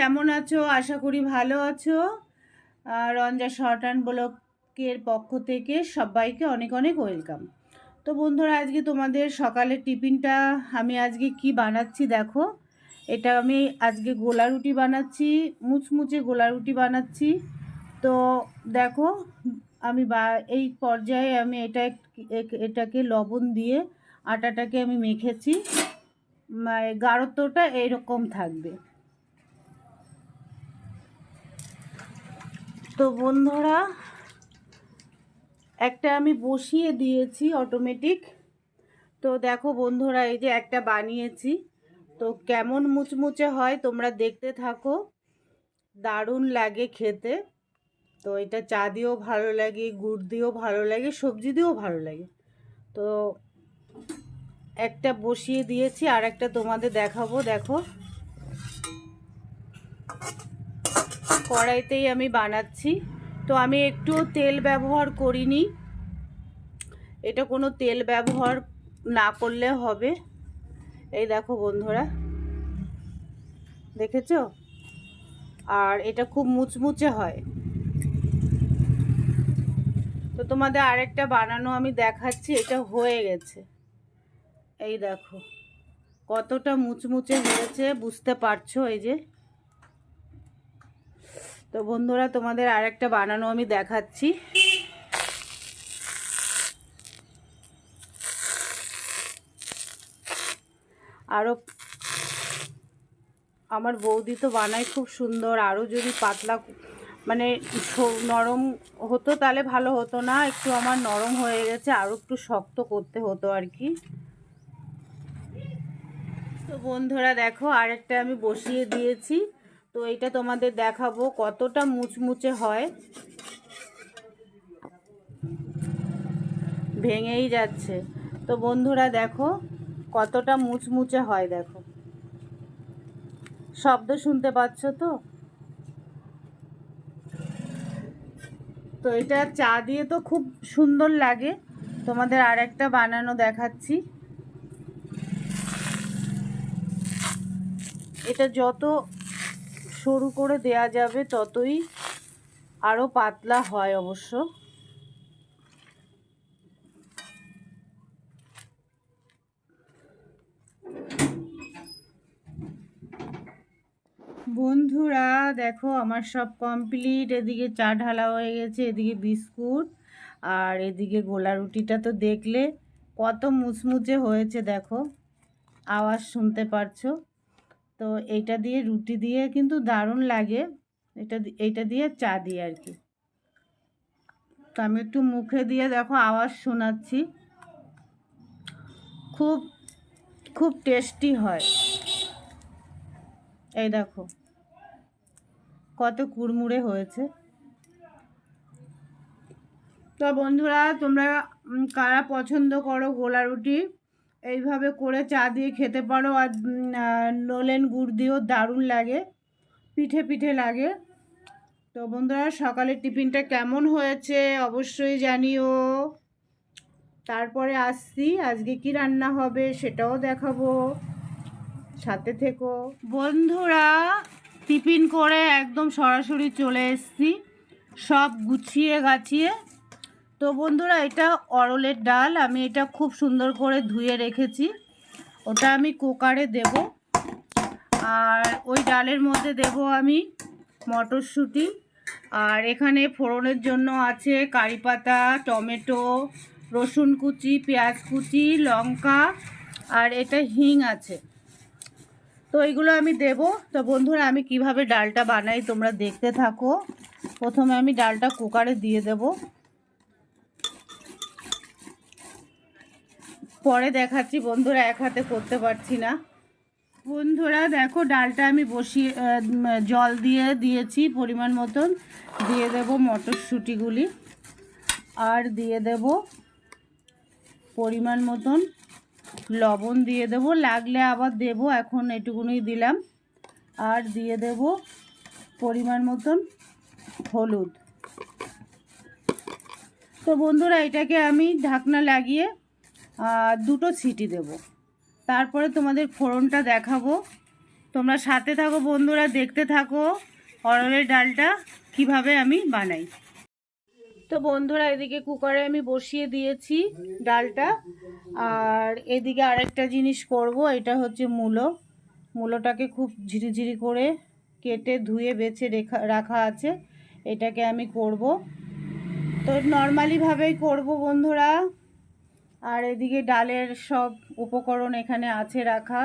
কেমন আছো? আশা করি ভালো আছো। রঞ্জা শর্ট অ্যান্ড ব্লকের পক্ষ থেকে সবাইকে অনেক অনেক ওয়েলকাম। তো বন্ধুরা, আজকে তোমাদের সকালের টিফিনটা আমি আজকে কি বানাচ্ছি দেখো। এটা আমি আজকে গোলা রুটি বানাচ্ছি, মুচমুচে গোলা রুটি বানাচ্ছি। তো দেখো, আমি বা, এই পর্যায়ে আমি এটা এটাকে লবণ দিয়ে আটাটাকে আমি মেখেছি। মানে গাঢ়ত্বটা এইরকম থাকবে। তো বন্ধুরা, একটা আমি বসিয়ে দিয়েছি অটোমেটিক তো দেখো বন্ধুরা, এই যে একটা বানিয়েছি। তো কেমন মুচমুচে হয় তোমরা দেখতে থাকো। দারুণ লাগে খেতে। তো এটা চা দিয়েও ভালো লাগে, গুড় দিয়েও ভালো লাগে, সবজি দিয়েও ভালো লাগে। তো একটা বসিয়ে দিয়েছি আর একটা তোমাদের দেখাবো, দেখো। কড়াইতেই আমি বানাচ্ছি। তো আমি একটু তেল ব্যবহার করিনি। এটা কোনো তেল ব্যবহার না করলে হবে। এই দেখো বন্ধুরা। দেখেছ? আর এটা খুব মুচমুচে হয়। তো তোমাদের আরেকটা বানানো আমি দেখাচ্ছি, এটা হয়ে গেছে। এই দেখো, কতটা মুচমুচে হয়েছে, বুঝতে পারছ এই যে? তো বন্ধুরা, তোমাদের আর একটা বানানো আমি দেখাচ্ছি। আরও আমার বৌদি তো বানায় খুব সুন্দর। আরও যদি পাতলা মানে নরম হতো তাহলে ভালো হতো না। একটু আমার নরম হয়ে গেছে আরও একটু শক্ত করতে হতো আর কি। তো বন্ধুরা, দেখো, আরেকটা আমি বসিয়ে দিয়েছি। তো এটা তোমাদের দেখাবো কতটা মুচমুচে হয়। ভেঙেই যাচ্ছে। তো বন্ধুরা দেখো কতটা মুচমুচে হয় দেখো। শব্দ শুনতে পাচ্ছ তো? তো এটা চা দিয়ে তো খুব সুন্দর লাগে। তোমাদের আরেকটা বানানো দেখাচ্ছি। এটা যত সরু করে দেয়া যাবে ততই আরও পাতলা হয় অবশ্য। বন্ধুরা, দেখো আমার সব কমপ্লিট। এদিকে চা ঢালা হয়ে গেছে, এদিকে বিস্কুট, আর এদিকে গোলা রুটিটা তো দেখলে কত মুচমুচে হয়েছে, দেখো। আওয়াজ শুনতে পারছ? তো এইটা দিয়ে রুটি দিয়ে কিন্তু দারুণ লাগে। এটা এইটা দিয়ে চা দিয়ে আর কি। তো আমি একটু মুখে দিয়ে দেখো আওয়াজ শোনাচ্ছি। খুব খুব টেস্টি হয়। এই দেখো। কত কুড়মুড়ে হয়েছে। তো বন্ধুরা, তোমরা কারা পছন্দ করো গোলা রুটি এইভাবে করে চা দিয়ে খেতে পারো আর নলেন গুড় দিয়েও দারুণ লাগে, পিঠে পিঠে লাগে। তো বন্ধুরা, সকালের টিফিনটা কেমন হয়েছে অবশ্যই জানিও। তারপরে আসছি, আজকে কি রান্না হবে সেটাও দেখাবো। সাথে থেকো। বন্ধুরা, টিফিন করে একদম সরাসরি চলে এসছি, সব গুছিয়ে গাছিয়ে তো বন্ধুরা, এটা অরলের ডাল। আমি এটা খুব সুন্দর করে ধুয়ে রেখেছি। ওটা আমি কুকারে দেব। আর ওই ডালের মধ্যে দেব আমি মটরশুঁটি। আর এখানে ফোড়নের জন্য আছে কারি পাতা, টমেটো, রসুন কুচি, পেঁয়াজ কুচি, লঙ্কা, আর এটা হিং আছে। তো এইগুলো আমি দেব। তো বন্ধুরা, আমি কীভাবে ডালটা বানাই তোমরা দেখতে থাকো। প্রথমে আমি ডালটা কুকারে দিয়ে দেব। পরে দেখাচ্ছি, বন্ধুরা এক হাতে করতে পারছি না। বন্ধুরা দেখো, ডালটা আমি বসিয়ে জল দিয়ে দিয়েছি পরিমাণ মতন। দিয়ে দেব মটরশুঁটিগুলি আর দিয়ে দেব পরিমাণ মতন লবণ দিয়ে দেব। লাগলে আবার দেব, এখন এটুকুনি দিলাম। আর দিয়ে দেব পরিমাণ মতন হলুদ। তো বন্ধুরা, এটাকে আমি ঢাকনা লাগিয়ে দুটো সিটি দেব। তারপরে তোমাদের ফোড়নটা দেখাবো। তোমরা সাথে থাকো বন্ধুরা, দেখতে থাকো অরলের ডালটা কীভাবে আমি বানাই। তো বন্ধুরা, এদিকে কুকারে আমি বসিয়ে দিয়েছি ডালটা। আর এদিকে আরেকটা জিনিস করব, এটা হচ্ছে মূলো। মূলোটাকে খুব ঝিরিঝিরি করে কেটে ধুয়ে বেছে রেখা, রাখা আছে। এটাকে আমি করব। তো নর্মালিভাবেই করব বন্ধুরা। আর এদিকে ডালের সব উপকরণ এখানে আছে রাখা।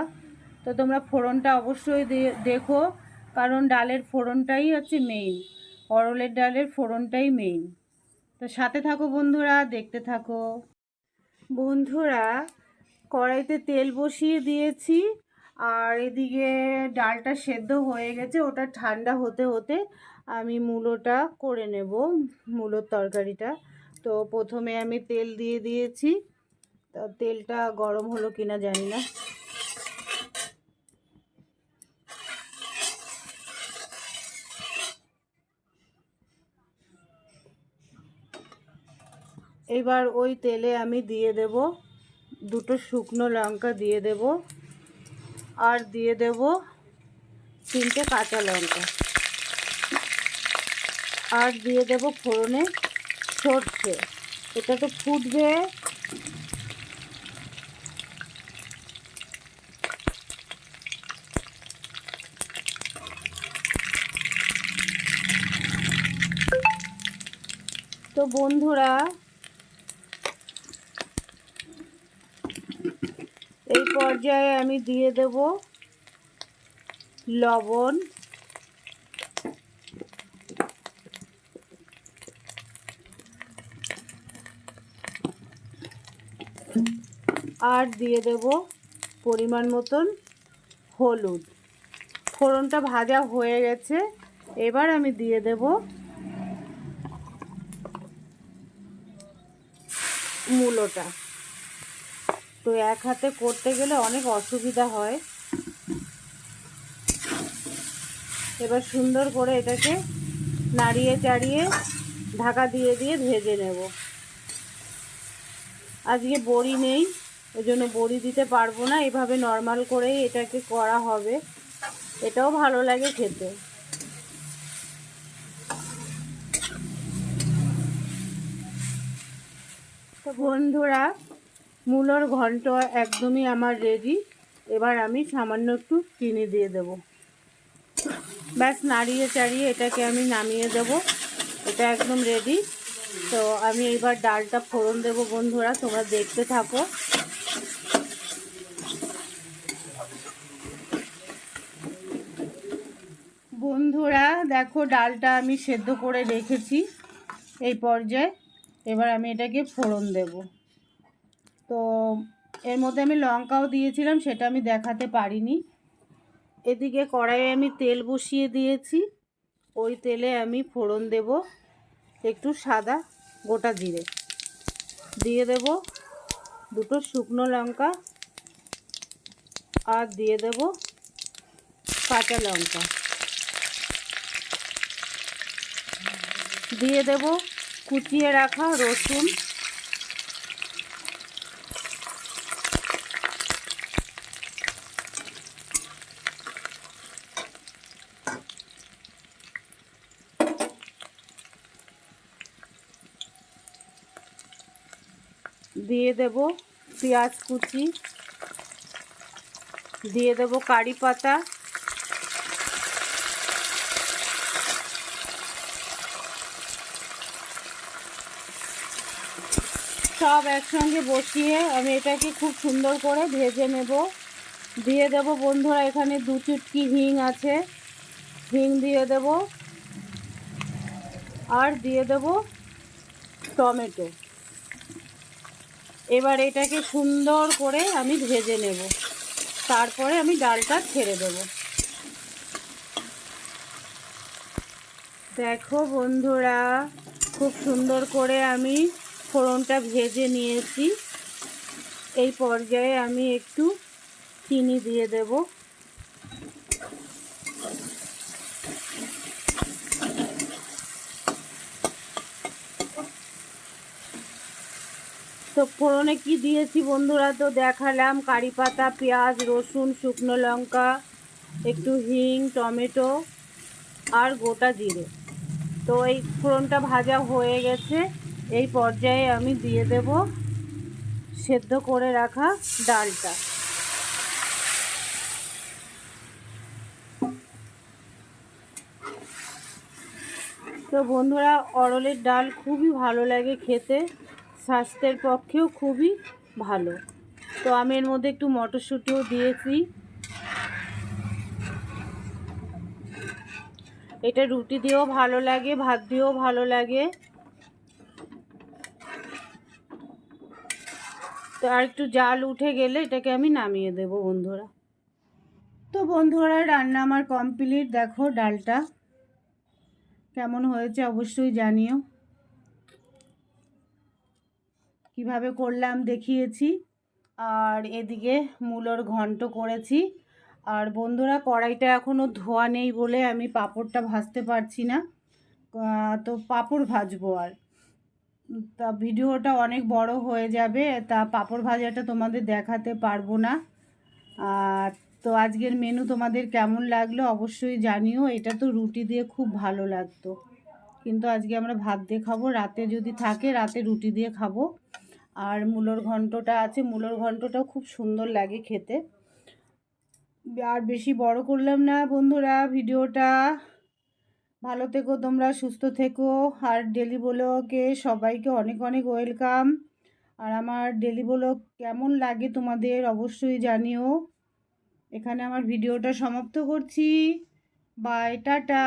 তো তোমরা ফোড়নটা অবশ্যই দেখো, কারণ ডালের ফোড়নটাই হচ্ছে মেইন অরলের ডালের ফোড়নটাই মেইন তো সাথে থাকো বন্ধুরা, দেখতে থাকো। বন্ধুরা, কড়াইতে তেল বসিয়ে দিয়েছি, আর এদিকে ডালটা সেদ্ধ হয়ে গেছে, ওটা ঠান্ডা হতে হতে আমি মূলোটা করে নেব, মূলোর তরকারিটা। তো প্রথমে আমি তেল দিয়ে দিয়েছি। তা তেলটা গরম হলো কিনা জানি না। এবার ওই তেলে আমি দিয়ে দেব দুটো শুকনো লঙ্কা দিয়ে দেব আর দিয়ে দেব তিনটে কাঁচা লঙ্কা। আর দিয়ে দেব ফোড়নে সর্ষে। এটা তো ফুটবে বন্ধুরা, এই পর্যায়ে আমি দিয়ে দেব লবণ। আর দিয়ে দেব পরিমাণ মতন হলুদ। ফোড়নটা ভাজা হয়ে গেছে। এবার আমি দিয়ে দেব মূলোটা। তো এক হাতে করতে গেলে অনেক অসুবিধা হয়। এবার সুন্দর করে এটাকে নাড়িয়ে চাড়িয়ে ঢাকা দিয়ে দিয়ে ভেজে নেব। আজকে বড়ি নেই ওই জন্য বড়ি দিতে পারব না। এভাবে নর্মাল করেই এটাকে করা হবে। এটাও ভালো লাগে খেতে। বন্ধুরা, মূলোর ঘন্ট একদমই আমার রেডি এবার আমি সামান্য একটু চিনি দিয়ে দেব। ব্যাস, নাড়িয়ে চাড়িয়ে এটাকে আমি নামিয়ে দেব। এটা একদম রেডি তো আমি এবার ডালটা ফোড়ন দেব বন্ধুরা, তোমরা দেখতে থাকো। বন্ধুরা, দেখো ডালটা আমি সেদ্ধ করে রেখেছি এই পর্যায়ে। এবার আমি এটাকে ফোড়ন দেব। তো এর মধ্যে আমি লঙ্কাও দিয়েছিলাম, সেটা আমি দেখাতে পারিনি। এদিকে কড়াইয়ে আমি তেল বসিয়ে দিয়েছি, ওই তেলে আমি ফোড়ন দেব একটু সাদা গোটা জিরে। দিয়ে দেব দুটো শুকনো লঙ্কা আর দিয়ে দেব কাঁচা লঙ্কা। দিয়ে দেব কুচিয়ে রাখা রসুন। দিয়ে দেব পেঁয়াজ কুচি। দিয়ে দেব কারি পাতা। সব একসঙ্গে বসিয়ে আমি এটাকে খুব সুন্দর করে ভেজে নেব। দিয়ে দেব বন্ধুরা, এখানে দু চুটকি হিং আছে। হিং দিয়ে দেব। আর দিয়ে দেব টমেটো। এবার এটাকে সুন্দর করে আমি ভেজে নেব। তারপরে আমি ডালটা ছেড়ে দেব। দেখো বন্ধুরা, খুব সুন্দর করে আমি ফোড়নটা ভেজে নিয়েছি। এই পর্যায়ে আমি একটু চিনি দিয়ে দেব। তো ফোড়নে কি দিয়েছি বন্ধুরা? তো দেখালাম কারি পাতা, পেঁয়াজ, রসুন, শুকনো লঙ্কা, একটু হিং, টমেটো আর গোটা জিরে। তো এই ফোড়নটা ভাজা হয়ে গেছে। এই পর্যায়ে আমি দিয়ে দেব সেদ্ধ করে রাখা ডালটা। তো বন্ধুরা, অরলের ডাল খুবই ভালো লাগে খেতে, স্বাস্থ্যের পক্ষেও খুবই ভালো। তো আমি এর মধ্যে একটু মটরশুঁটিও দিয়েছি। এটা রুটি দিয়েও ভালো লাগে, ভাত দিয়েও ভালো লাগে। তো আর একটু জাল উঠে গেলে এটাকে আমি নামিয়ে দেব বন্ধুরা। তো বন্ধুরা, রান্না আমার কমপ্লিট। দেখো ডালটা কেমন হয়েছে অবশ্যই জানিও। কীভাবে করলাম দেখিয়েছি। আর এদিকে মূলোর ঘন্ট করেছি। আর বন্ধুরা, কড়াইটা এখনও ধোয়া নেই বলে আমি পাপড়টা ভাজতে পারছি না। তো পাপড় ভাজবো আর। তা ভিডিওটা অনেক বড় হয়ে যাবে, তা পাঁপড় ভাজাটা তোমাদের দেখাতে পারব না। আর তো আজকের মেনু তোমাদের কেমন লাগল অবশ্যই জানিও, এটা তো রুটি দিয়ে খুব ভালো লাগতো। কিন্তু আজকে আমরা ভাত দিয়ে খাব, রাতে যদি থাকে রাতে রুটি দিয়ে খাব। আর মূলোর ঘন্টটা আছে, মূলোর ঘন্টটাও খুব সুন্দর লাগে খেতে। আর বেশি বড় করলাম না বন্ধুরা ভিডিওটা। ভালো থেকো, তোমরা সুস্থ থেকো। আর ডেলি ব্লগে সবাইকে অনেক অনেক ওয়েলকাম আর আমার ডেলি ব্লগ কেমন লাগে তোমাদের অবশ্যই জানিও। এখানে আমার ভিডিওটা সমাপ্ত করছি। Bye tata.